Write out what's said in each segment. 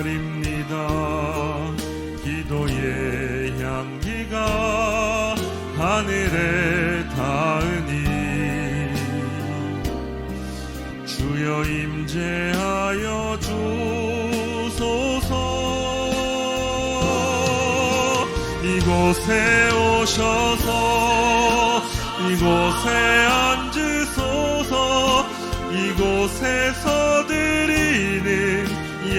기다립니다. 기도의 향기가 하늘에 닿으니 주여 임재하여 주소서. 이곳에 오셔서 이곳에 앉으소서. 이곳에서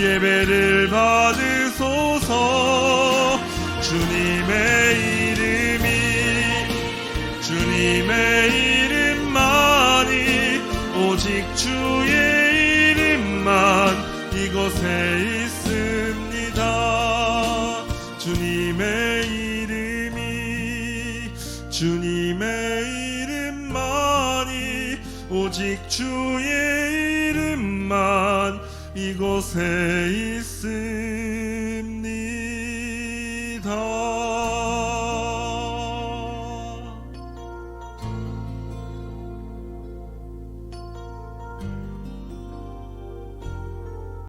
예배를 받으소서. 주님의 이름이 주님의 이름만이 오직 주의 이름만 이곳에 있습니다. 주님의 이름이 주님의 이름만이 오직 주의 이곳에 있습니다